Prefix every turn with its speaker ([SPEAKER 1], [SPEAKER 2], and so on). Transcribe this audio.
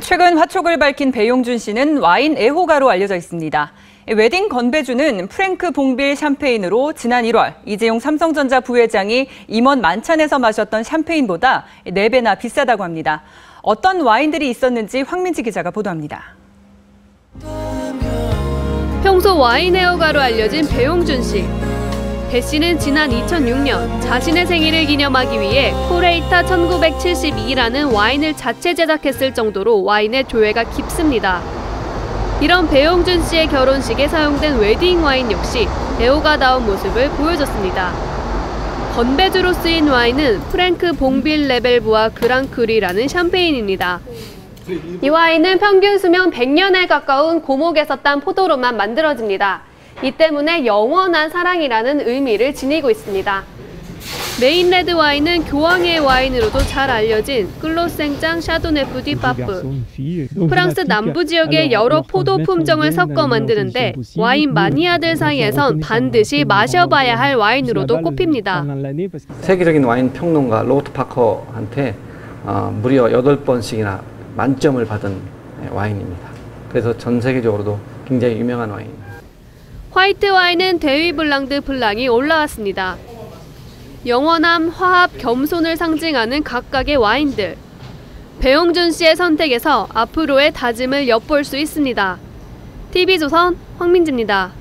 [SPEAKER 1] 최근 화촉을 밝힌 배용준 씨는 와인 애호가로 알려져 있습니다. 웨딩 건배주는 프랭크 봉빌 샴페인으로 지난 1월 이재용 삼성전자 부회장이 임원 만찬에서 마셨던 샴페인보다 4배나 비싸다고 합니다. 어떤 와인들이 있었는지 황민지 기자가 보도합니다.
[SPEAKER 2] 평소 와인 애호가로 알려진 배용준 씨. 배 씨는 지난 2006년 자신의 생일을 기념하기 위해 코레이타 1972라는 와인을 자체 제작했을 정도로 와인의 조예가 깊습니다. 이런 배용준 씨의 결혼식에 사용된 웨딩 와인 역시 애호가다운 모습을 보여줬습니다. 건배주로 쓰인 와인은 프랭크 봉빌 레벨부와 그랑크리라는 샴페인입니다. 이 와인은 평균 수명 100년에 가까운 고목에서 딴 포도로만 만들어집니다. 이 때문에 영원한 사랑이라는 의미를 지니고 있습니다. 메인 레드 와인은 교황의 와인으로도 잘 알려진 클로생짱 샤도네프 디파프. 프랑스 남부 지역의 여러 포도 품종을 섞어 만드는데 와인 마니아들 사이에선 반드시 마셔봐야 할 와인으로도 꼽힙니다.
[SPEAKER 3] 세계적인 와인 평론가 로트 파커한테 어, 무려 8번씩이나 만점을 받은 와인입니다. 그래서 전 세계적으로도 굉장히 유명한 와인입니다.
[SPEAKER 2] 화이트 와인은 데위 블랑드 블랑이 올라왔습니다. 영원함, 화합, 겸손을 상징하는 각각의 와인들. 배용준 씨의 선택에서 앞으로의 다짐을 엿볼 수 있습니다. TV조선 황민지입니다.